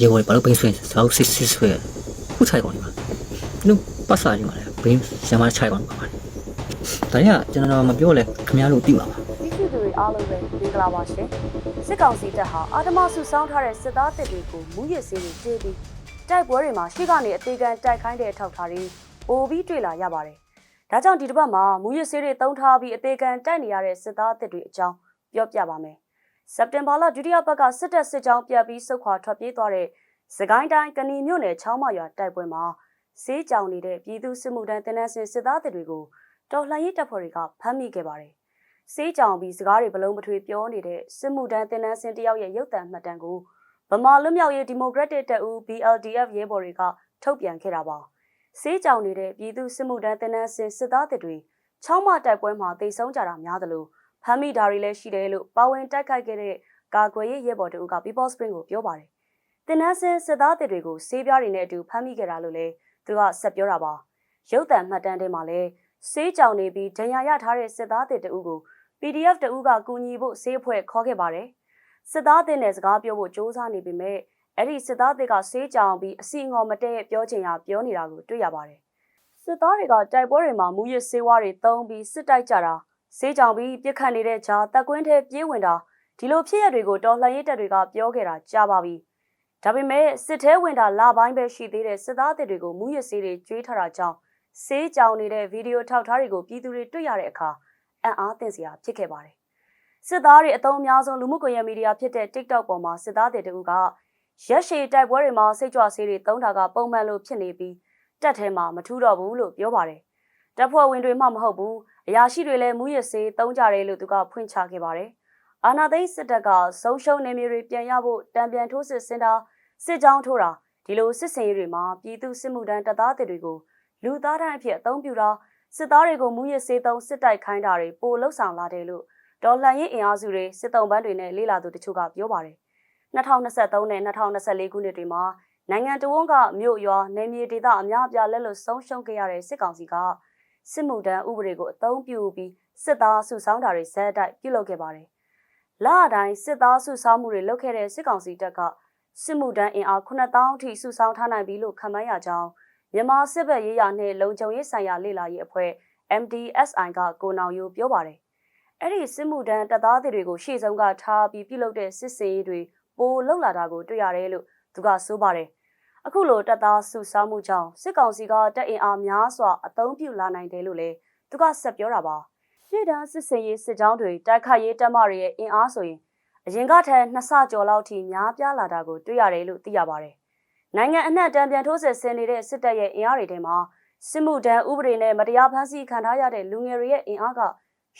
ရေဝယ်ဘာလို့ဘင်းဆွဲဆောက်စစ်စစ်ဆွဲခုချိုက်ကောင်းနေပါနုပတ်စာနေပါလေဘင်းရမချိုက်ကောင်းနေပါပါဒါရကျွန်တော်မပြောလဲခင်ဗျားတို့သိမှာပါပြည်သူတွေအားလုံးပဲမင်္ဂလာပါရှင်စစ်ကောင်စီတပ်ဟာအာတမဆုဆောင်းထားတဲ့စစ်သားတပ်တွေကိုမူရစ်စေးတွေတေးပြီးတိုက်ပွဲတွေမှာရှေ့ကနေအသေးခံတိုက်ခိုင်းတဲ့အထောက်အထားတွေပိုပြီးတွေ့လာရပါတယ်ဒါကြောင့်ဒီတစ်ပတ်မှာမူရစ်စေးတွေတုံးထားပြီးအသေးခံတိုက်နေရတဲ့စစ်သားတပ်တွေအကြောင်းပြောပြပါမယ် စက်တင်ဘာလဒုတိယပတ်ကစစ်တပ်စစ်ကြောင်းပြတ်ပြီးစုခွာထွက်ပြေးသွားတဲ့စကိုင်းတိုင်းကဏီမြို့နယ်ချောင်းမရွာတိုက်ပွဲမှာစေးကြောင်နေတဲ့ပြည်သူစစ်မှုထမ်းတင်နန်းစင်စစ်သားတပ်တွေကိုတော်လှန်ရေးတပ်ဖွဲ့တွေကဖမ်းမိခဲ့ပါတယ်စေးကြောင်ပြီးစကားတွေဘလုံးမထွေပြောနေတဲ့စစ်မှုထမ်းတင်နန်းစင်တယောက်ရဲ့ရုပ်သံမှတ်တမ်းကိုဗမာလွတ်မြောက်ရေးဒီမိုကရက်တစ်တပ်ဦး BLDF ရဲဘော်တွေကထုတ်ပြန်ခဲ့တာပါစေးကြောင်နေတဲ့ပြည်သူစစ်မှုထမ်းတင်နန်းစင်စစ်သားတပ်တွေချောင်းမတိုက်ပွဲမှာတိတ်ဆုံးကြတာများသလို ဖမ်းမိတာတွေလည်းရှိတယ်လို့ပါဝင်တိုက်ခိုက်ခဲ့တဲ့ကာကွယ်ရေးရဲဘော်တို့က People Spring ကိုပြောပါတယ်တင်နန်းစင်စစ်သားတပ်တွေကိုစေးပြားတွေနဲ့အတူဖမ်းမိခဲ့တာလို့လည်းသူကဆက်ပြောတာပါရုပ်သံမှတ်တမ်းထဲမှာလည်းစေးကြောင်နေပြီးဒဏ်ရာရထားတဲ့စစ်သားတပ်တအုပ်ကို PDF တအုပ်ကကူညီဖို့စေးအဖွဲ့ခေါ်ခဲ့ပါတယ်စစ်သားတပ်နဲ့စကားပြောဖို့စ조사နေပေမဲ့အဲ့ဒီစစ်သားတပ်ကစေးကြောင်ပြီးအစီအငေါ်မတည့်ပြောချင်ရပြောနေတာကိုတွေ့ရပါတယ်စစ်သားတွေကတိုက်ပွဲတွေမှာမူရစ်စေးဝါးတွေတုံးပြီးစစ်တိုက်ကြတာ စေးကြောင်ပြီးပြစ်ခတ်နေတဲ့ဂျာတက်ကွင်းထဲပြေးဝင်တာဒီလိုဖြစ်ရတွေကိုတော်လှန်ရေးတပ်တွေကပြောခဲ့တာကြားပါပြီဒါပေမဲ့စစ်သေးဝင်တာလပိုင်းပဲရှိသေးတဲ့စစ်သားတပ်တွေကိုမူရစ်စေးတွေကျွေးထားတာကြောင့်စေးကြောင်နေတဲ့ဗီဒီယိုထောက်ထားတွေကိုပြည်သူတွေတွေ့ရတဲ့အခါအံ့အားသင့်စရာဖြစ်ခဲ့ပါတယ်စစ်သားတွေအသုံးအများဆုံးလူမှုကွန်ရက်မီဒီယာဖြစ်တဲ့ TikTok ပေါ်မှာစစ်သားတွေတူကရက်ရှည်တိုက်ပွဲတွေမှာစိတ်ကြွဆေးတွေသုံးတာကပုံမှန်လို့ဖြစ်နေပြီးတက်ထဲမှာမထူးတော့ဘူးလို့ပြောပါတယ်တပ်ဖွဲ့ဝင်တွေမှမဟုတ်ဘူး အရာရှိတွေလည်းမူရစ်ဆေးသုံးကြတယ်လို့သူကဖွင့်ချခဲ့ပါတယ်အာနာသိန်းစစ်တပ်ကဆုံးရှုံးနေမျိုးတွေပြန်ရဖို့တံပြန်ထိုးစစ်ဆင်တာစစ်ကြောင်းထိုးတာဒီလိုစစ်စင်ရေးတွေမှာပြည်သူစစ်မှုထမ်းတပ်သားတွေကိုလူသားတိုင်းအဖြစ်အသုံးပြုတာစစ်သားတွေကိုမူရစ်ဆေးသုံးစစ်တိုက်ခိုင်းတာတွေပိုလှုပ်ဆောင်လာတယ်လို့ဒေါ်လှန်ရေးအင်အားစုတွေစစ်တုံးပန်းတွေနဲ့လေးလာသူတချို့ကပြောပါတယ်2023နဲ့2024ခုနှစ်တွေမှာနိုင်ငံတော်ဝန်ကမြို့ရွာနယ်မြေဒေသအများအပြားလက်လွတ်ဆုံးရှုံးခဲ့ရတဲ့စစ်ကောင်စီက စစ်မှုထမ်းဥပဒေကိုအသုံးပြုပြီးစစ်သားစုဆောင်းတာတွေဇက်တိုက်ပြုလုပ်ခဲ့ပါတယ်။လအတိုင်းစစ်သားစုဆောင်းမှုတွေလုပ်ခဲ့တဲ့စစ်ကောင်စီတပ်ကစစ်မှုထမ်းအင်အား9000အထိစုဆောင်းထားနိုင်ပြီလို့ခန့်မှန်းရကြောင်းမြန်မာစစ်ဘက်ရေးရာနှင့်လုံခြုံရေးဆိုင်ရာလေ့လာရေးအဖွဲ့ MDSI ကကိုနောင်ယိုပြောပါတယ်။အဲ့ဒီစစ်မှုထမ်းတပ်သားတွေကိုရှေ့ဆုံးကထားပြီးပြုလုပ်တဲ့စစ်စေးတွေပိုလှုပ်လာတာကိုတွေ့ရတယ်လို့သူကဆိုပါတယ်။ အခုလိုတပ်သားစုဆောင်းမှုကြောင့်စစ်ကောင်စီကတပ်အင်အားများစွာအသုံးပြုလာနိုင်တယ်လို့လည်းသူကဆက်ပြောတာပါ။ရှေ့တန်းစစ်စင်ရေးစစ်ကြောင်းတွေတိုက်ခိုက်ရေးတပ်မတွေရဲ့အင်အားဆိုရင်အရင်ကထက်နှစ်ဆကျော်လောက်ထိများပြားလာတာကိုတွေ့ရတယ်လို့သိရပါတယ်။နိုင်ငံအနှံ့တန်ပြန်ထိုးစစ်ဆင်နေတဲ့စစ်တပ်ရဲ့အင်အားတွေထဲမှာစစ်မှုထမ်းဥပဒေနဲ့မတရားဖမ်းဆီးခံထားရတဲ့လူငယ်တွေရဲ့အင်အားက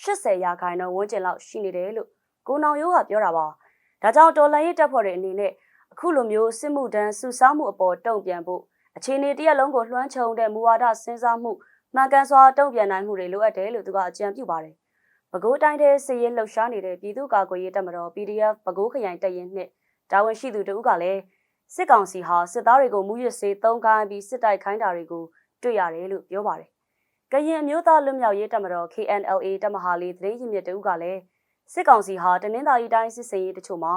80ရာခိုင်နှုန်းဝန်းကျင်လောက်ရှိနေတယ်လို့ကိုနောင်ရိုးကပြောတာပါ။ဒါကြောင့်တော်လှန်ရေးတပ်ဖွဲ့တွေအနေနဲ့ အခုလိုမျိုးစစ်မှုထမ်းစုဆောင်းမှုအပေါ်တုံ့ပြန်ဖို့အခြေအနေတရက်လုံးကိုလွှမ်းခြုံတဲ့မူဝါဒစဉ်းစားမှုမှန်ကန်စွာတုံ့ပြန်နိုင်မှုတွေလိုအပ်တယ်လို့သူကအကြံပြုပါတယ်။ပဲခူးတိုင်းထဲစစ်ရေးလှုပ်ရှားနေတဲ့ပြည်သူ့ကာကွယ်ရေးတပ်မတော် PDF ပဲခူးခရိုင်တပ်ရင်းနှစ်တာဝန်ရှိသူတဦးကလည်းစစ်ကောင်စီဟာစစ်သားတွေကိုမူရစ်စေးသုံးခိုင်းပြီးစစ်တိုက်ခိုင်းတာတွေကိုတွေ့ရတယ်လို့ပြောပါတယ်။ကရင်မျိုးသားလွတ်မြောက်ရေးတပ်မတော် KNLA တပ်မဟာလေးသတင်းရင်းမြစ်တဦးကလည်းစစ်ကောင်စီဟာတနင်္သာရီတိုင်းစစ်စင်ရေးတချို့မှာ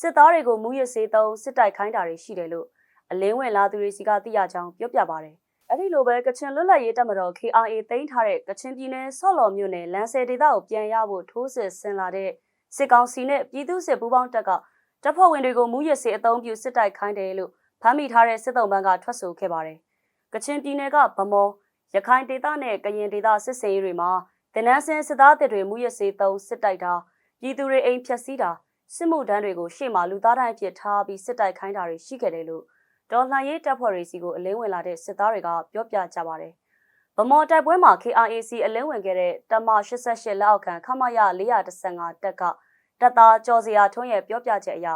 စစ်သားတွေကိုမူရစ်စေးသုံးစစ်တိုက်ခိုင်းတာတွေရှိတယ်လို့အလင်းဝင်လာသူတွေစီကသိရကြောင်းပြောပြပါတယ်။အဲ့ဒီလိုပဲကချင်လွတ်လပ်ရေးတပ်မတော် KRA သိမ်းထားတဲ့ကချင်ပြည်နယ်ဆော့လော်မြို့နယ်လမ်းဆယ်ဒေသကိုပြန်ရဖို့ထိုးစစ်ဆင်လာတဲ့စစ်ကောင်စီနဲ့ပြည်သူ့စစ်ပူးပေါင်းတပ်ကတပ်ဖွဲ့ဝင်တွေကိုမူရစ်စေးအုံပြုစစ်တိုက်ခိုင်းတယ်လို့ဖမ်းမိထားတဲ့စစ်တုံးပန်းကထွက်ဆိုခဲ့ပါတယ်။ကချင်ပြည်နယ်ကဗမော်ရခိုင်ဒေသနဲ့ကရင်ဒေသစစ်စင်ရေးတွေမှာတင်နန်းစင်စစ်သားတပ်တွေမူရစ်စေးသုံးစစ်တိုက်တာပြည်သူတွေအိမ်ဖျက်ဆီးတာ စစ်မှုထမ်းတွေကိုရှေ့မှာလူသားတိုင်းအဖြစ်ထားပြီးစစ်တိုက်ခိုင်းတာတွေရှိခဲ့တယ်လို့ဒေါ်လှန်ရေးတပ်ဖွဲ့တွေစီကိုအလင်းဝင်လာတဲ့စစ်သားတွေကပြောပြကြပါတယ်။ဗမော်တိုက်ပွဲမှာ KRAC အလင်းဝင်ခဲ့တဲ့တမ88လက်အောက်ခံခမရ415တပ်ကတပ်သားကျော်စရာထွန်းရဲ့ပြောပြချက်အရ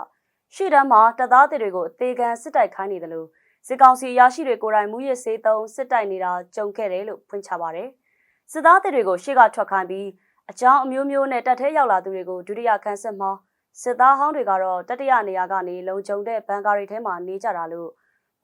ရှေ့တန်းမှာတပ်သားတွေကိုအသေးခံစစ်တိုက်ခိုင်းနေတယ်လို့စစ်ကောင်စီရရှိတွေကိုယ်တိုင်မူရစ်စေးသုံးစစ်တိုက်နေတာကြုံခဲ့တယ်လို့ဖွင့်ချပါတယ်။စစ်သားတွေကိုရှေ့ကထွက်ခိုင်းပြီးအကြောင်းအမျိုးမျိုးနဲ့တပ်ထဲရောက်လာသူတွေကိုဒုတိယခန်းစစ်မှာ စစ်သားဟောင်းတွေကတော့တတိယနေရာကနေလုံခြုံတဲ့ဘန်ကာရီထဲမှာနေကြတာလို့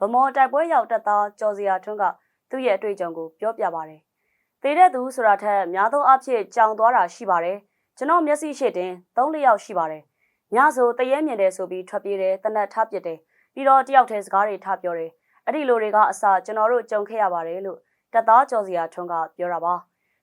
ဗမော်တိုက်ပွဲရောက်တပ်သားကျော်စရာထွန်းကသူ့ရဲ့အတွေ့အကြုံကိုပြောပြပါတယ်။သေတဲ့သူဆိုတာထက်များသောအားဖြင့်ကြောင်သွားတာရှိပါတယ်။ကျွန်တော်မျက်စိရှိတင်၃လျောက်ရှိပါတယ်။ညဆိုတရဲမြင်တယ်ဆိုပြီးထွက်ပြေးတယ်တနက်ထားပစ်တယ်။ညပြီးတော့တယောက်တည်းစကားတွေထပြောတယ်အဲ့ဒီလိုတွေကအစကျွန်တော်တို့ကြုံခဲ့ရပါတယ်လို့တပ်သားကျော်စီယာထွန်းကပြောတာပါ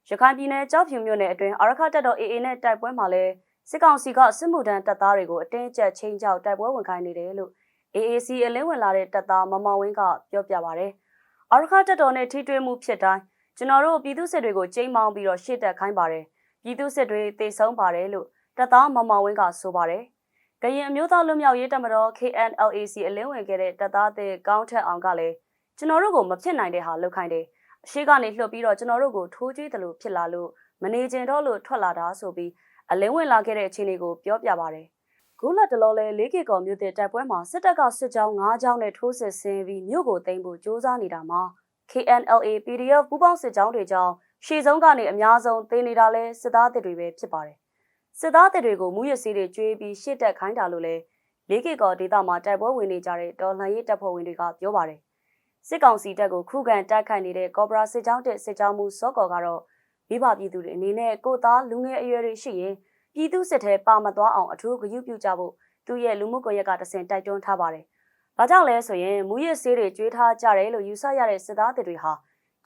ရခိုင်ပြည်နယ်ကြောက်ဖြူမြို့နယ်အတွင်းအာရခတက်တော် AA နဲ့တိုက်ပွဲမှာလဲ စစ်ကောင်စီကစစ်မှုထမ်းတပ်သားတွေကိုအတင်းအကျပ်ချင်းချောက်တိုက်ပွဲဝင်ခိုင်းနေတယ်လို့ AAC အလင်းဝင်လာတဲ့တပ်သားမမောင်ဝင်းကပြောပြပါဗျ။အာရခတက်တော်နဲ့ထိတွေ့မှုဖြစ်တိုင်းကျွန်တော်တို့ပြည်သူစစ်တွေကိုချိန်မောင်းပြီးတော့ရှေ့တက်ခိုင်းပါတယ်။ပြည်သူစစ်တွေတေဆုံးပါတယ်လို့တပ်သားမမောင်ဝင်းကဆိုပါတယ်။ကရင်အမျိုးသားလွတ်မြောက်ရေးတပ်မတော် KNLAC အလင်းဝင်ခဲ့တဲ့တပ်သားတဲ့ကောင်းထက်အောင်ကလည်းကျွန်တော်တို့ကိုမဖြစ်နိုင်တဲ့ဟာလုပ်ခိုင်းတယ်။အရှိကနေလှုပ်ပြီးတော့ကျွန်တော်တို့ကိုထိုးကြွေးတယ်လို့ဖြစ်လာလို့မနေကျင်တော့လို့ထွက်လာတာဆိုပြီး အလင်းဝင်လာခဲ့တဲ့အခြေအနေကိုပြောပြပါတယ်။ခုလက်တလောလဲလေးကီကော်မြို့တဲ့တိုက်ပွဲမှာစစ်တပ်ကစစ်ကြောင်း၅ကြောင်းနဲ့ထိုးစစ်ဆင်ပြီးမြို့ကိုသိမ်းဖို့ကြိုးစားနေတာမှာ KNLA PDF ပူးပေါင်းစစ်ကြောင်းတွေကြောင့်ရှေ့ဆုံးကနေအများဆုံးသိမ်းနေတာလဲစစ်သားတွေပဲဖြစ်ပါတယ်။စစ်သားတွေကိုမူရစီတွေကျွေးပြီးရှစ်တက်ခိုင်းတာလို့လဲလေးကီကော်ဒေသမှာတိုက်ပွဲဝင်နေကြတဲ့တော်လှန်ရေးတပ်ဖွဲ့ဝင်တွေကပြောပါတယ်။စစ်ကောင်စီတပ်ကိုခုခံတိုက်ခိုက်နေတဲ့ကော်ဘရာစစ်ကြောင်းတဲ့စစ်ကြောင်းမှုစောကော်ကတော့ မိဘပြည်သူတွေအနေနဲ့ကိုသားလူငယ်အရွယ်တွေရှိရင်ပြည်သူစစ်ထဲပါမသွားအောင်အထူးဂရုပြုကြဖို့သူရဲ့လူမှုကွန်ရက်ကတဆင့်တိုက်တွန်းထားပါတယ်။ဘာကြောင့်လဲဆိုရင်မူရစ်ဆေးတွေကျွေးထားကြတယ်လို့ယူဆရတဲ့စစ်သားတွေဟာ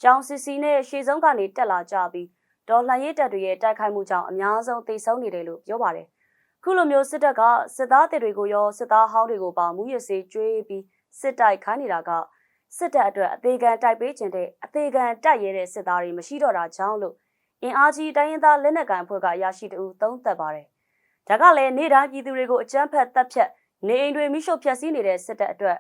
ကြောင်စစ်စီနဲ့ရှေ့ဆုံးကနေတက်လာကြပြီးဒေါ်လှန်ရေးတပ်တွေရဲ့တိုက်ခိုက်မှုကြောင့်အများဆုံးသေဆုံးနေတယ်လို့ပြောပါတယ်။ခုလိုမျိုးစစ်တပ်ကစစ်သားတွေကိုရောစစ်သားဟောင်းတွေကိုပါမူရစ်ဆေးကျွေးပြီးစစ်တိုက်ခိုင်းနေတာကစစ်တပ်အတွက်အသေးခံတိုက်ပေးခြင်းတဲ့အသေးခံတိုက်ရဲတဲ့စစ်သားတွေမရှိတော့တာကြောင့်လို့ အင်အားကြီးတိုင်းရင်းသားလက်နက်ကိုင်အဖွဲ့ကအရာရှိတဦးသုံးသပ်ပါတယ်။ဒါကလည်းနေ့တိုင်းပြည်သူတွေကိုအကြမ်းဖက်တပ်ဖြတ်နေအိမ်တွေမိရှုဖျက်ဆီးနေတဲ့စစ်တပ်အတွက်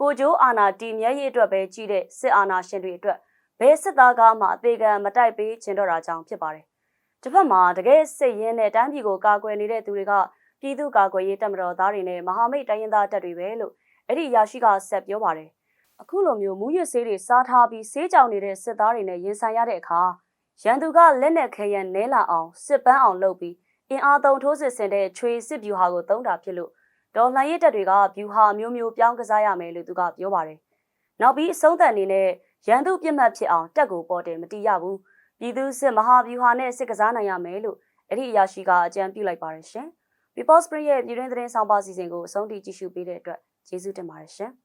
ကိုကျိုးအာဏာတည်မြဲရေးအတွက်ပဲကြီးတဲ့စစ်အာဏာရှင်တွေအတွက်ဘယ်စစ်သားကမှအသေးခံမတိုက်ပေးခြင်းတော့တာကြောင့်ဖြစ်ပါတယ်။တစ်ဖက်မှာတကယ်စစ်ရင်းနဲ့တိုင်းပြည်ကိုကာကွယ်နေတဲ့သူတွေကပြည်သူ့ကာကွယ်ရေးတပ်မတော်သားတွေနဲ့မဟာမိတ်တိုင်းရင်းသားတပ်တွေပဲလို့အဲ့ဒီအရာရှိကဆက်ပြောပါတယ်။အခုလိုမျိုးမူရစ်ဆေးတွေစားထားပြီးဆေးကြောင်နေတဲ့စစ်သားတွေနဲ့ရင်ဆိုင်ရတဲ့အခါ ရန်သူကလက်နက်ခဲယံနဲလာအောင်စစ်ပန်းအောင်လုပ်ပြီးအင်အားသုံးထိုးစစ်ဆင်တဲ့ချွေစစ်ဗျူဟာကိုသုံးတာဖြစ်လို့ဒေါ်လှန်ရေးတပ်တွေကဗျူဟာမျိုးမျိုးပြောင်းကစားရမယ်လို့သူကပြောပါတယ်။နောက်ပြီးအဆုံးသတ်အနေနဲ့ရန်သူပြစ်မှတ်ဖြစ်အောင်တက်ကိုပေါ်တယ်မတီးရဘူး။ပြည်သူစစ်မဟာဗျူဟာနဲ့စစ်ကစားနိုင်ရမယ်လို့အဲ့ဒီအရာရှိကအကြံပြုလိုက်ပါတယ်ရှင်။ People Spring ရဲ့ပြည်တွင်းသတင်းဆောင်ပါစီစဉ်ကိုအဆုံးထိကြည့်ရှုပေးတဲ့အတွက်ကျေးဇူးတင်ပါတယ်ရှင်။